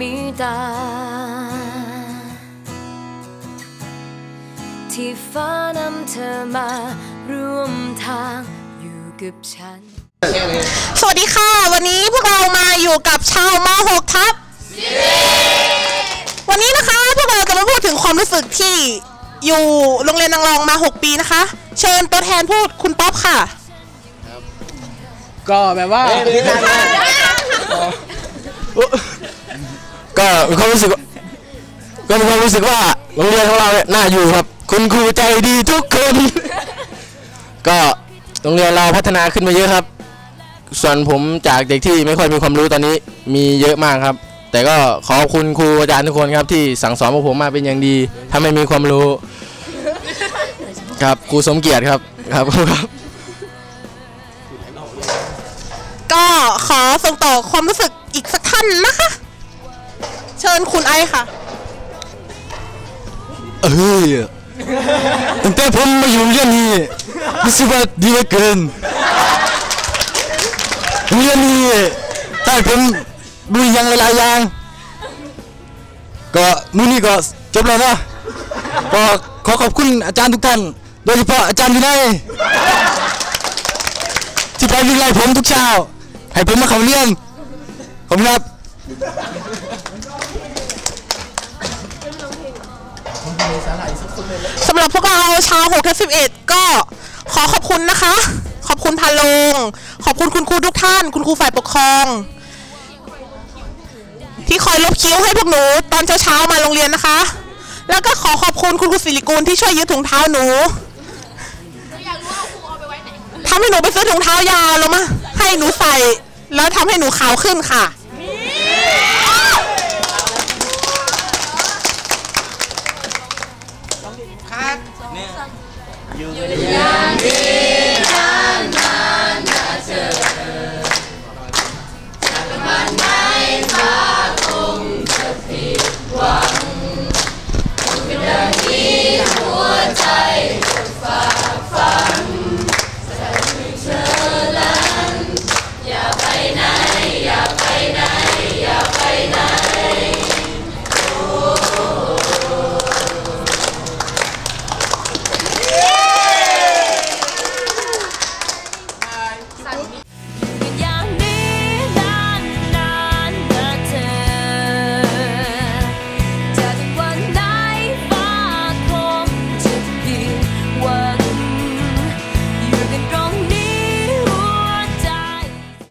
มีตา ที่ฟ้านำเธอมาร่วมทางอยู่กับฉัน สวัสดีค่ะ วันนี้พวกเรามาอยู่กับชาวม .6 ทับ วันนี้นะคะพวกเราจะมาพูดถึงความรู้สึกที่อยู่โรงเรียนนางรองมา 6 ปีนะคะ เชิญตัวแทนพูดคุณป๊อปค่ะ ก็แบบว่าก็ มีความรู้สึกก็มีความรู้สึกว่าโรงเรียนของเราเนี่ยน่าอยู่ครับ คุณครูใจดีทุกคน ก็โรงเรียนเราพัฒนาขึ้นมาเยอะครับ ส่วนผมจากเด็กที่ไม่ค่อยมีความรู้ตอนนี้มีเยอะมากครับ แต่ก็ขอบคุณครูอาจารย์ทุกคนครับ ที่สั่งสอนพวกผมมาเป็นอย่างดีถ้าไม่มีความรู้ ครับครูสมเกียรติครับครับครับ ก็ขอส่งต่อความรู้สึกอีกสักท่านนะคะ ชิญคุณไอค่ะ เอ้ยตั้งแต่ผมมาอยู่โรงเรียนนี้รู้สึกว่าดีเหลือเกินโรงเรียนนี้ได้ผมดูอย่างหลายๆอย่าง ก็มื้อนี้ก็จบแล้วเนาะก็ขอขอบคุณอาจารย์ทุกท่าน โดยเฉพาะอาจารย์วินัยที่ไปวิ่งไล่ผมทุกเช้า ให้ผมมาเข้าเรียนขอบคุณครับ สำหรับพวกเราชาว6ทับ11ก็ขอขอบคุณนะคะ ขอบคุณพาลง ขอบคุณคุณครูทุกท่าน คุณครูฝ่ายปกครอง ที่คอยลบคิ้วให้พวกหนู ตอนเช้าๆมาโรงเรียนนะคะ แล้วก็ขอขอบคุณคุณครูสิริกูลที่ช่วยยืดถุงเท้าหนูทำให้หนูไปซื้อถุงเท้ายาวแล้วมาให้หนูใส่ แล้วทำให้หนูขาวขึ้นค่ะ Julián 사장님.